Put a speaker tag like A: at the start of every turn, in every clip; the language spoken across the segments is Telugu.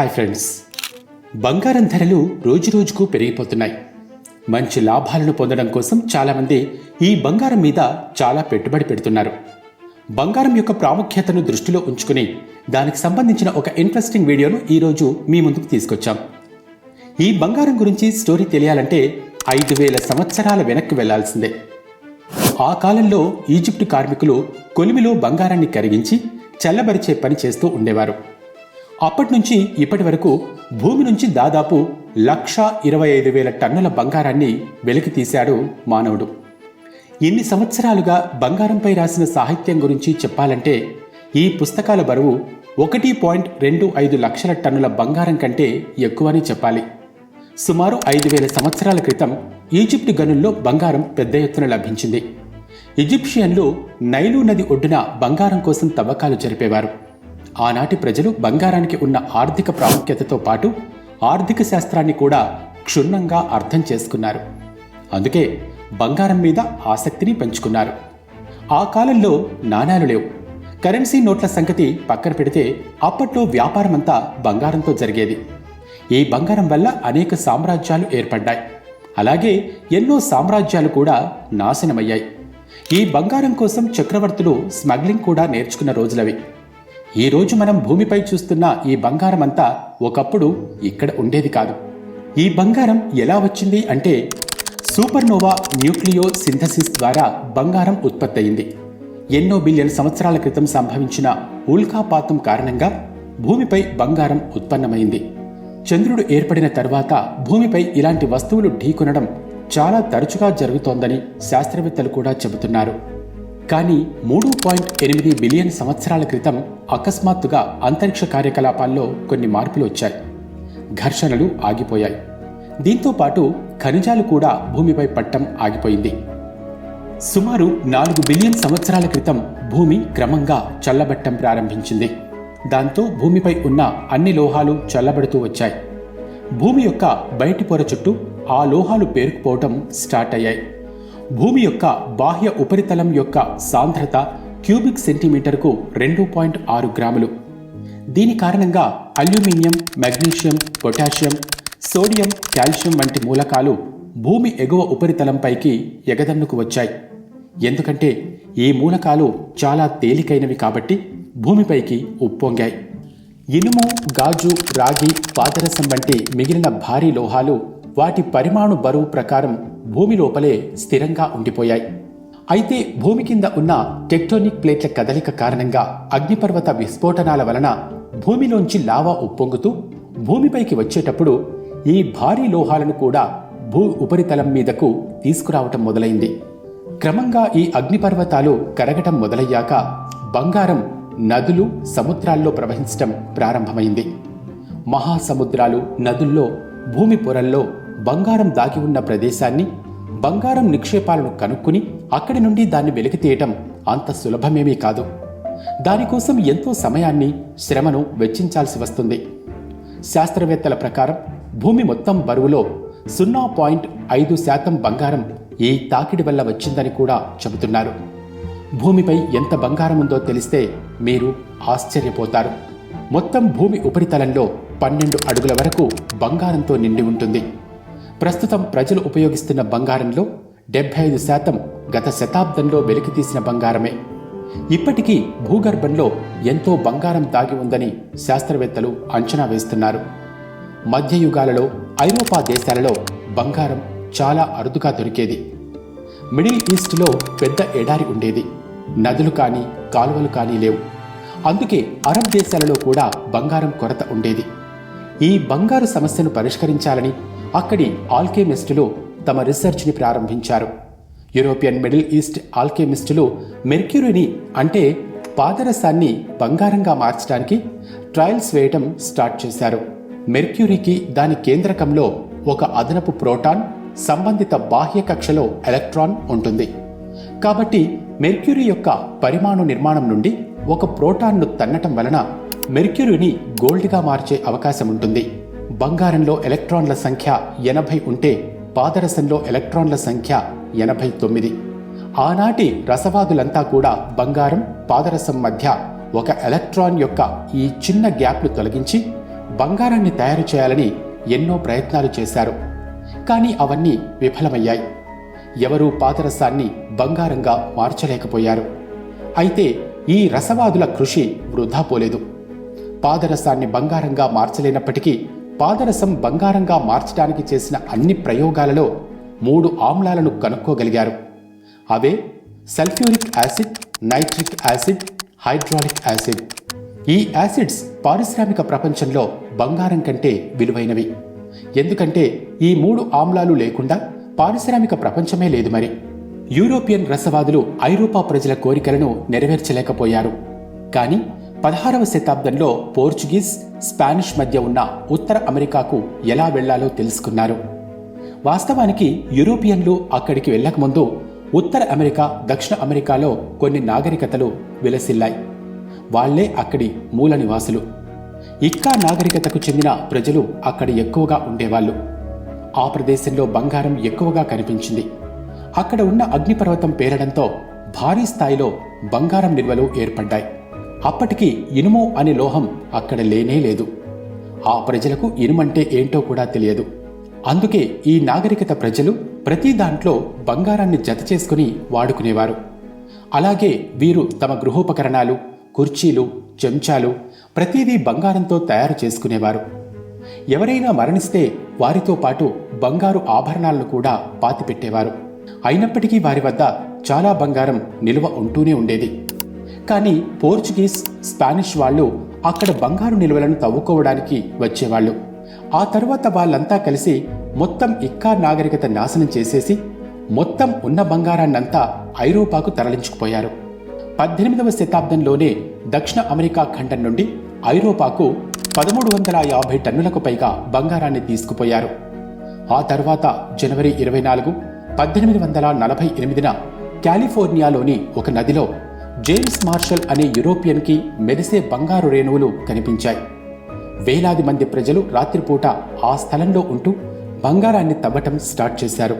A: Hi friends. బంగారం ధరలు రోజురోజుకు పెరిగిపోతున్నాయి. మంచి లాభాలను పొందడం కోసం చాలామంది ఈ బంగారం మీద చాలా పెట్టుబడి పెడుతున్నారు. బంగారం యొక్క ప్రాముఖ్యతను దృష్టిలో ఉంచుకుని దానికి సంబంధించిన ఒక ఇంట్రెస్టింగ్ వీడియోను ఈరోజు మీ ముందుకు తీసుకొచ్చాం. ఈ బంగారం గురించి స్టోరీ తెలియాలంటే ఐదు వేల సంవత్సరాల వెనక్కి వెళ్ళాల్సిందే. ఆ కాలంలో ఈజిప్టు కార్మికులు కొలిమిలో బంగారాన్ని కరిగించి చల్లబరిచే పని చేస్తూ ఉండేవారు. అప్పటి నుంచి ఇప్పటి వరకు భూమి నుంచి దాదాపు లక్ష ఇరవై ఐదు వేల టన్నుల బంగారాన్ని వెలికి తీశాడు మానవుడు. ఇన్ని సంవత్సరాలుగా బంగారంపై రాసిన సాహిత్యం గురించి చెప్పాలంటే ఈ పుస్తకాల బరువు ఒకటి పాయింట్ రెండు ఐదు లక్షల టన్నుల బంగారం కంటే ఎక్కువని చెప్పాలి. సుమారు ఐదు వేల సంవత్సరాల క్రితం ఈజిప్టు గనుల్లో బంగారం పెద్ద ఎత్తున లభించింది. ఈజిప్షియన్లు నైలు నది ఒడ్డున బంగారం కోసం తవ్వకాలు జరిపేవారు. ఆనాటి ప్రజలు బంగారానికి ఉన్న ఆర్థిక ప్రాముఖ్యతతో పాటు ఆర్థిక శాస్త్రాన్ని కూడా క్షుణ్ణంగా అర్థం చేసుకున్నారు. అందుకే బంగారం మీద ఆసక్తిని పెంచుకున్నారు. ఆ కాలంలో నాణాలు లేవు. కరెన్సీ నోట్ల సంగతి పక్కన పెడితే అప్పట్లో వ్యాపారమంతా బంగారంతో జరిగేది. ఈ బంగారం వల్ల అనేక సామ్రాజ్యాలు ఏర్పడ్డాయి. అలాగే ఎన్నో సామ్రాజ్యాలు కూడా నాశనమయ్యాయి. ఈ బంగారం కోసం చక్రవర్తులు స్మగ్లింగ్ కూడా నేర్చుకున్న రోజులవి. ఈ రోజు మనం భూమిపై చూస్తున్న ఈ బంగారం అంతా ఒకప్పుడు ఇక్కడ ఉండేది కాదు. ఈ బంగారం ఎలా వచ్చింది అంటే సూపర్నోవా న్యూక్లియో సింథసిస్ ద్వారా బంగారం ఉత్పత్తయింది. ఎన్నో బిలియన్ సంవత్సరాల క్రితం సంభవించిన ఉల్కాపాతం కారణంగా భూమిపై బంగారం ఉత్పన్నమైంది. చంద్రుడు ఏర్పడిన తర్వాత భూమిపై ఇలాంటి వస్తువులు ఢీకొనడం చాలా తరచుగా జరుగుతోందని శాస్త్రవేత్తలు కూడా చెబుతున్నారు. కానీ మూడు పాయింట్ ఎనిమిది బిలియన్ సంవత్సరాల క్రితం అకస్మాత్తుగా అంతరిక్ష కార్యకలాపాల్లో కొన్ని మార్పులు వచ్చాయి. ఘర్షణలు ఆగిపోయాయి. దీంతో పాటు ఖనిజాలు కూడా భూమిపై పట్టం ఆగిపోయింది. సుమారు నాలుగు బిలియన్ సంవత్సరాల క్రితం భూమి క్రమంగా చల్లబట్టం ప్రారంభించింది. దాంతో భూమిపై ఉన్న అన్ని లోహాలు చల్లబడుతూ వచ్చాయి. భూమి యొక్క బయటి పొర చుట్టూ ఆ లోహాలు పేరుకుపోవటం స్టార్ట్ అయ్యాయి. భూమి యొక్క బాహ్య ఉపరితలం యొక్క సాంద్రత క్యూబిక్ సెంటీమీటర్కు రెండు పాయింట్ ఆరు గ్రాములు. దీని కారణంగా aluminium magnesium potassium sodium calcium వంటి మూలకాలు భూమి ఎగువ ఉపరితలంపైకి ఎగదన్నుకు వచ్చాయి. ఎందుకంటే ఈ మూలకాలు చాలా తేలికైనవి కాబట్టి భూమిపైకి ఉప్పొంగాయి. ఇనుము గాజు రాగి పాదరసం వంటి మిగిలిన భారీ లోహాలు వాటి పరిమాణు బరువు ప్రకారం భూమి లోపలే స్థిరంగా ఉండిపోయాయి. అయితే భూమి కింద ఉన్న టెక్టోనిక్ ప్లేట్ల కదలిక కారణంగా అగ్నిపర్వత విస్ఫోటనాల వలన భూమిలోంచి లావా ఉప్పొంగుతూ భూమిపైకి వచ్చేటప్పుడు ఈ భారీ లోహాలను కూడా భూ ఉపరితలం మీదకు తీసుకురావటం మొదలైంది. క్రమంగా ఈ అగ్నిపర్వతాలు కరగటం మొదలయ్యాక బంగారం నదులు సముద్రాల్లో ప్రవహించటం ప్రారంభమైంది. మహాసముద్రాలు నదుల్లో భూమి పొరల్లో బంగారం దాగి ఉన్న ప్రదేశాన్ని బంగారం నిక్షేపాలను కనుక్కుని అక్కడి నుండి దాన్ని వెలికి తీయటం అంత సులభమేమీ కాదు. దానికోసం ఎంతో సమయాన్ని శ్రమను వెచ్చించాల్సి వస్తుంది. శాస్త్రవేత్తల ప్రకారం భూమి మొత్తం బరువులో సున్నా పాయింట్ ఐదు శాతం బంగారం ఈ తాకిడి వల్ల వచ్చిందని కూడా చెబుతున్నారు. భూమిపై ఎంత బంగారం ఉందో తెలిస్తే మీరు ఆశ్చర్యపోతారు. మొత్తం భూమి ఉపరితలంలో పన్నెండు అడుగుల వరకు బంగారంతో నిండి ఉంటుంది. ప్రస్తుతం ప్రజలు ఉపయోగిస్తున్న బంగారంలో డెబ్బై ఐదు శాతం గత శతాబ్దంలో వెలికితీసిన బంగారమే. ఇప్పటికీ భూగర్భంలో ఎంతో బంగారం దాగి ఉందని శాస్త్రవేత్తలు అంచనా వేస్తున్నారు. మధ్యయుగాలలో ఐరోపా దేశాలలో బంగారం చాలా అరుదుగా దొరికేది. మిడిల్ ఈస్ట్లో పెద్ద ఎడారి ఉండేది. నదులు కానీ కాలువలు కానీ లేవు. అందుకే అరబ్ దేశాలలో కూడా బంగారం కొరత ఉండేది. ఈ బంగారు సమస్యను పరిష్కరించాలని అక్కడి ఆల్కెమిస్టులు తమ రీసెర్చ్ని ప్రారంభించారు. యూరోపియన్ మిడిల్ ఈస్ట్ ఆల్కెమిస్టులు మెర్క్యూరీని అంటే పాదరసాన్ని బంగారంగా మార్చడానికి ట్రయల్స్ వేయటం స్టార్ట్ చేశారు. మెర్క్యూరీకి దాని కేంద్రకంలో ఒక అదనపు ప్రోటాన్ సంబంధిత బాహ్య కక్షలో ఎలక్ట్రాన్ ఉంటుంది. కాబట్టి మెర్క్యూరీ యొక్క పరిమాణు నిర్మాణం నుండి ఒక ప్రోటాన్ను తన్నటం వలన మెర్క్యూరీని గోల్డ్గా మార్చే అవకాశం ఉంటుంది. బంగారంలో ఎలక్ట్రాన్ల సంఖ్య ఎనభై ఉంటే పాదరసంలో ఎలక్ట్రాన్ల సంఖ్య ఎనభై తొమ్మిది. ఆనాటి రసవాదులంతా కూడా బంగారం పాదరసం మధ్య ఒక ఎలక్ట్రాన్ యొక్క ఈ చిన్న గ్యాప్ను తొలగించి బంగారాన్ని తయారు చేయాలని ఎన్నో ప్రయత్నాలు చేశారు. కానీ అవన్నీ విఫలమయ్యాయి. ఎవరూ పాదరసాన్ని బంగారంగా మార్చలేకపోయారు. అయితే ఈ రసవాదుల కృషి వృధా పోలేదు. పాదరసాన్ని బంగారంగా మార్చలేనప్పటికీ పాదరసం బంగారంగా మార్చడానికి చేసిన అన్ని ప్రయోగాలలో మూడు ఆమ్లాలను కనుక్కోగలిగారు. అవే sulphuric acid nitric acid hydraulic acid. ఈ యాసిడ్స్ పారిశ్రామిక ప్రపంచంలో బంగారం కంటే విలువైనవి. ఎందుకంటే ఈ మూడు ఆమ్లాలు లేకుండా పారిశ్రామిక ప్రపంచమే లేదు మరి. యూరోపియన్ రసవాదులు ఐరోపా ప్రజల కోరికలను నెరవేర్చలేకపోయారు. కానీ పదహారవ శతాబ్దంలో పోర్చుగీస్ స్పానిష్ మధ్య ఉన్న ఉత్తర అమెరికాకు ఎలా వెళ్ళాలో తెలుసుకున్నారు. వాస్తవానికి యూరోపియన్లు అక్కడికి వెళ్ళకముందు ఉత్తర అమెరికా దక్షిణ అమెరికాలో కొన్ని నాగరికతలు విలసిల్లాయి. వాళ్ళే అక్కడి మూల నివాసులు. ఇక్కా నాగరికతకు చెందిన ప్రజలు అక్కడ ఎక్కువగా ఉండేవాళ్ళు. ఆ ప్రదేశంలో బంగారం ఎక్కువగా కనిపించింది. అక్కడ ఉన్న అగ్నిపర్వతం పేరడంతో భారీ స్థాయిలో బంగారం నిల్వలు ఏర్పడ్డాయి. అప్పటికి ఇనుము అనే లోహం అక్కడ లేనే లేదు. ఆ ప్రజలకు ఇనుమంటే ఏంటో కూడా తెలియదు. అందుకే ఈ నాగరికత ప్రజలు ప్రతి దాంట్లో బంగారాన్ని జత చేసుకుని వాడుకునేవారు. అలాగే వీరు తమ గృహోపకరణాలు కుర్చీలు చెంచాలు ప్రతిదీ బంగారంతో తయారు చేసుకునేవారు. ఎవరైనా మరణిస్తే వారితో పాటు బంగారు ఆభరణాలను కూడా పాతిపెట్టేవారు. అయినప్పటికీ వారి వద్ద చాలా బంగారం నిల్వ ఉంటూనే ఉండేది. కానీ పోర్చుగీస్ స్పానిష్ వాళ్ళు అక్కడ బంగారు నిల్వలను తవ్వుకోవడానికి వచ్చేవాళ్ళు. ఆ తర్వాత వాళ్ళంతా కలిసి మొత్తం ఇక్కా నాగరికత నాశనం చేసేసి మొత్తం ఉన్న బంగారాన్నంతా ఐరోపాకు తరలించుకుపోయారు. పద్దెనిమిదవ శతాబ్దంలోనే దక్షిణ అమెరికా ఖండం నుండి ఐరోపాకు పదమూడు వందల యాభై టన్నులకు పైగా బంగారాన్ని తీసుకుపోయారు. ఆ తర్వాత జనవరి ఇరవై నాలుగు పద్దెనిమిది వందల నలభై ఎనిమిదిన కాలిఫోర్నియాలోని ఒక నదిలో జేమ్స్ మార్షల్ అనే యూరోపియన్కి మెరిసే బంగారు రేణువులు కనిపించాయి. వేలాది మంది ప్రజలు రాత్రిపూట ఆ స్థలంలో ఉంటూ బంగారాన్ని తవ్వటం స్టార్ట్ చేశారు.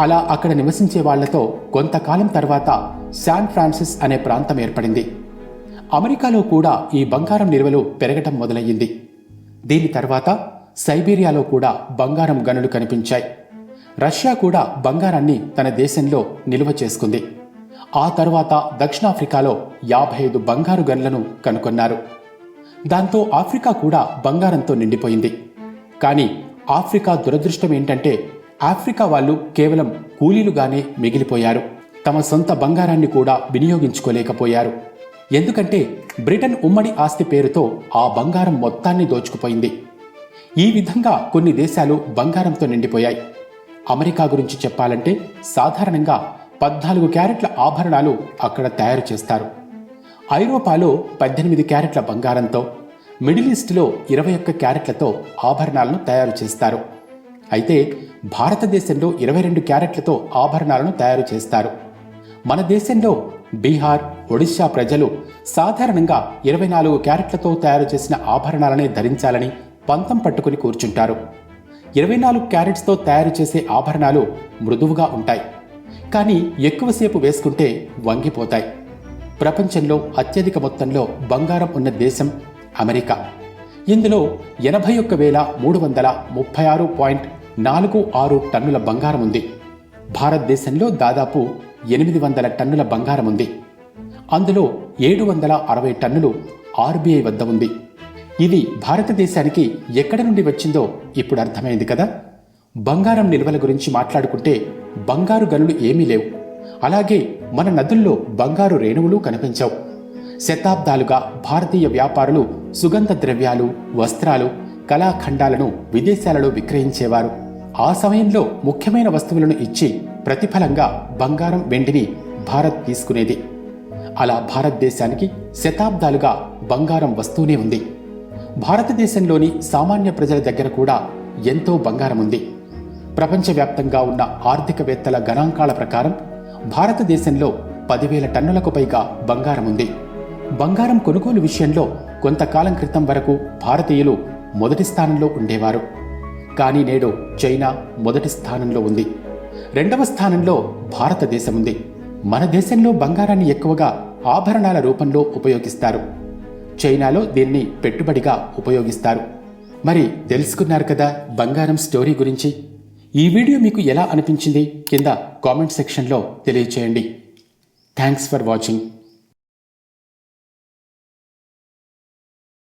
A: అలా అక్కడ నివసించే వాళ్ళతో కొంతకాలం తర్వాత శాన్ ఫ్రాన్సిస్ అనే ప్రాంతం ఏర్పడింది. అమెరికాలో కూడా ఈ బంగారం నిల్వలు పెరగటం మొదలయ్యింది. దీని తర్వాత సైబీరియాలో కూడా బంగారం గనులు కనిపించాయి. రష్యా కూడా బంగారాన్ని తన దేశంలో నిల్వ చేసుకుంది. ఆ తర్వాత దక్షిణాఫ్రికాలో యాభై ఐదు బంగారు గన్లను కనుగొన్నారు. దాంతో ఆఫ్రికా కూడా బంగారంతో నిండిపోయింది. కానీ ఆఫ్రికా దురదృష్టం ఏంటంటే ఆఫ్రికా వాళ్ళు కేవలం కూలీలుగానే మిగిలిపోయారు. తమ సొంత బంగారాన్ని కూడా వినియోగించుకోలేకపోయారు. ఎందుకంటే బ్రిటన్ ఉమ్మడి ఆస్తి పేరుతో ఆ బంగారం మొత్తాన్ని దోచుకుపోయింది. ఈ విధంగా కొన్ని దేశాలు బంగారంతో నిండిపోయాయి. అమెరికా గురించి చెప్పాలంటే సాధారణంగా పద్నాలుగు క్యారెట్ల ఆభరణాలు అక్కడ తయారు చేస్తారు. ఐరోపాలో పద్దెనిమిది క్యారెట్ల బంగారంతో మిడిల్ ఈస్ట్లో ఇరవై ఒక్క క్యారెట్లతో ఆభరణాలను తయారు చేస్తారు. అయితే భారతదేశంలో ఇరవై రెండు క్యారెట్లతో ఆభరణాలను తయారు చేస్తారు. మన దేశంలో బీహార్ ఒడిశా ప్రజలు సాధారణంగా ఇరవై నాలుగు క్యారెట్లతో తయారు చేసిన ఆభరణాలనే ధరించాలని పంతం పట్టుకుని కూర్చుంటారు. ఇరవై నాలుగు క్యారెట్స్తో తయారు చేసే ఆభరణాలు మృదువుగా ఉంటాయి. కానీ ఎక్కువసేపు వేసుకుంటే వంగిపోతాయి. ప్రపంచంలో అత్యధిక మొత్తంలో బంగారం ఉన్న దేశం అమెరికా. ఇందులో ఎనభై ఒక్క వేల మూడు వందల ముప్పై ఆరు పాయింట్ నాలుగు ఆరు టన్నుల బంగారం ఉంది. భారతదేశంలో దాదాపు ఎనిమిది వందల టన్నుల బంగారం ఉంది. అందులో ఏడు వందల అరవై టన్నులు ఆర్బీఐ వద్ద ఉంది. ఇది భారతదేశానికి ఎక్కడి నుండి వచ్చిందో ఇప్పుడు అర్థమైంది కదా? బంగారం నిల్వల గురించి మాట్లాడుకుంటే బంగారు గనులు ఏమీ లేవు. అలాగే మన నదుల్లో బంగారు రేణువులు కనిపించవు. శతాబ్దాలుగా భారతీయ వ్యాపారులు సుగంధ ద్రవ్యాలు వస్త్రాలు కళాఖండాలను విదేశాలలో విక్రయించేవారు. ఆ సమయంలో ముఖ్యమైన వస్తువులను ఇచ్చి ప్రతిఫలంగా బంగారం వెండిని భారత్ తీసుకునేది. అలా భారతదేశానికి శతాబ్దాలుగా బంగారం వస్తూనే ఉంది. భారతదేశంలోని సామాన్య ప్రజల దగ్గర కూడా ఎంతో బంగారం ఉంది. ప్రపంచవ్యాప్తంగా ఉన్న ఆర్థికవేత్తల గణాంకాల ప్రకారం భారతదేశంలో పదివేల టన్నులకు పైగా బంగారం ఉంది. బంగారం కొనుగోలు విషయంలో కొంతకాలం క్రితం వరకు భారతీయులు మొదటి స్థానంలో ఉండేవారు. కానీ నేడు చైనా మొదటి స్థానంలో ఉంది. రెండవ స్థానంలో భారతదేశం ఉంది. మన దేశంలో బంగారాన్ని ఎక్కువగా ఆభరణాల రూపంలో ఉపయోగిస్తారు. చైనాలో దీన్ని పెట్టుబడిగా ఉపయోగిస్తారు. మరి తెలుసుకున్నారు కదా బంగారం స్టోరీ గురించి? ఈ వీడియో మీకు ఎలా అనిపించింది? కింద కామెంట్ సెక్షన్లో తెలియచేయండి. Thanks for watching